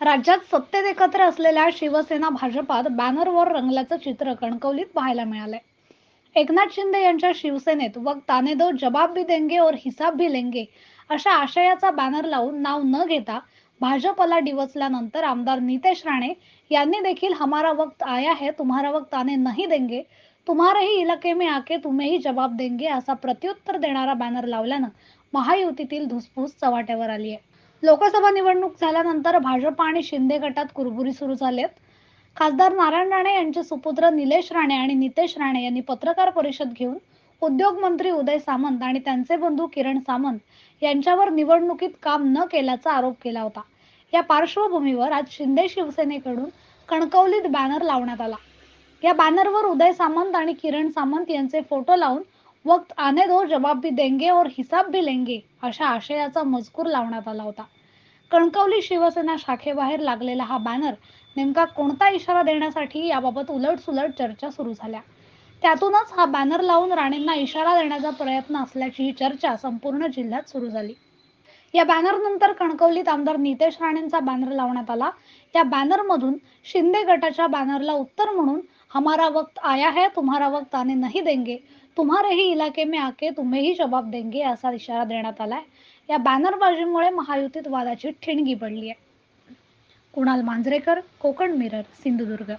राज्यात सत्तेत एकत्र असलेल्या शिवसेना भाजपात बॅनरवर रंगल्याचं चित्र कणकवलीत पाहायला मिळालंय. एकनाथ शिंदे यांच्या शिवसेनेत वक्त ताने दो जबाब भी देंगे और हिसाब भी लेंगे अशा आशयाचा बॅनर लावून नाव न घेता भाजपला डिवचल्यानंतर आमदार नितेश राणे यांनी देखील हमारा वक्त आया है तुम्हारा वक्त आने नहीं देंगे तुम्हारे ही इलाके में आके तुम्हेही जबाब जवाब देंगे असा प्रत्युत्तर देणारा बॅनर लावल्यानं महायुतीतील धुसफूस चव्हाट्यावर आली आहे लोकसभा निवडणूक झाल्यानंतर भाजप आणि शिंदे गटात कुरबुरी सुरू झालेत. खासदार नारायण राणे यांचे सुपुत्र निलेश राणे आणि नितेश राणे यांनी पत्रकार परिषद घेऊन उद्योग मंत्री उदय सामंत आणि त्यांचे बंधू किरण सामंत यांच्यावर निवडणुकीत काम न केल्याचा आरोप केला होता. या पार्श्वभूमीवर आज शिंदे शिवसेनेकडून कणकवलीत बॅनर लावण्यात आला. या बॅनरवर उदय सामंत आणि किरण सामंत यांचे फोटो लावून वक्त आने दो जबाब भी देंगे और हिसाब भी लेंगे अशा आशयाचा मजकूर लावण्यात आला होता. कणकवली शिवसेना शाखेबाहेर लागलेला हा बॅनर नेमका कोणता इशारा देण्यासाठी याबाबत उलटसुलट चर्चा सुरू झाल्या. त्यातूनच हा बॅनर लावून राणेंना इशारा देण्याचा प्रयत्न असल्याची ही चर्चा संपूर्ण जिल्ह्यात सुरू झाली. या बॅनर नंतर कणकवलीत आमदार नितेश राणेंचा बॅनर लावण्यात आला. या बॅनर मधून शिंदे गटाच्या बॅनरला उत्तर म्हणून हमारा वक्त आया है तुम्हारा वक्त आने नहीं देंगे। तुम्हारे ही इलाके में आके तुम्हें ही जवाब देंगे असा इशारा देण्यात आलाय या बॅनरबाजीमुळे महायुतीत वादाची ठिणगी पडली आहे. कुणाल मांजरेकर कोकण मिरर सिंधुदुर्ग.